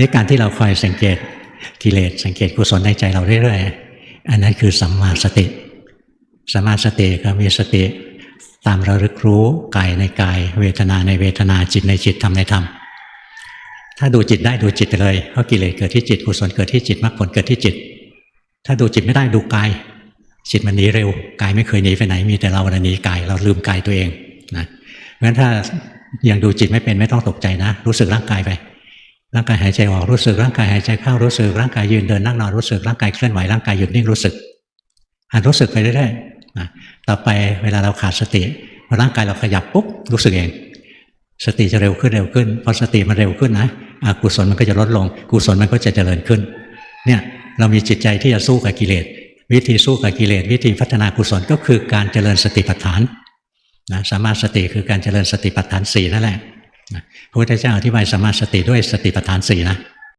นี่การที่เราคอยสังเกตกิเลสสังเกตกุศลในใจเราเรื่อยๆ อันนั้นคือสัมมาสติ สัมมาสติก็มีสติ ตามระลึกรู้กายในกาย เวทนาในเวทนาจิตในจิตธรรมในธรรม ถ้าดูจิตได้ดูจิตไปเลยเพราะกิเลสเกิดที่จิตกุศลเกิดที่จิตมรรคผลเกิดที่จิต ถ้าดูจิตไม่ได้ดูกาย จิตมันหนีเร็วกายไม่เคยหนีไปไหนมีแต่เราหนีกายเราลืมกายตัวเองนะเพราะฉะนั้นถ้ายังดูจิตไม่เป็นไม่ต้องตกใจนะ รู้สึกร่างกายไป ร่างกายหายใจออกรู้สึกร่างกายหายใจเข้ารู้สึกร่างกายยืนเดินนั่งนอนรู้สึกร่างกายเคลื่อนไหวร่างกายหยุดนิ่งรู้สึกหัดรู้สึกไปเรื่อยๆนะต่อไปเวลาเราขาดสติพอร่างกายเราขยับปุ๊บรู้สึกเอง สติจะเร็วขึ้นเร็วขึ้นพอสติมันเร็วขึ้นนะอกุศลมันก็จะลดลง กุศลมันก็จะเจริญขึ้น เนี่ยเรามีจิตใจที่จะสู้กับกิเลสวิธีสู้กับกิเลสวิธีพัฒนากุศลก็คือการเจริญสติปัฏฐานนะสมมารถสติคือการเจริญสติปัฏฐานสี่นั่นแหละ พระพุทธเจ้าอธิบายสมาสติด้วยสติปัฏฐานสี่นะ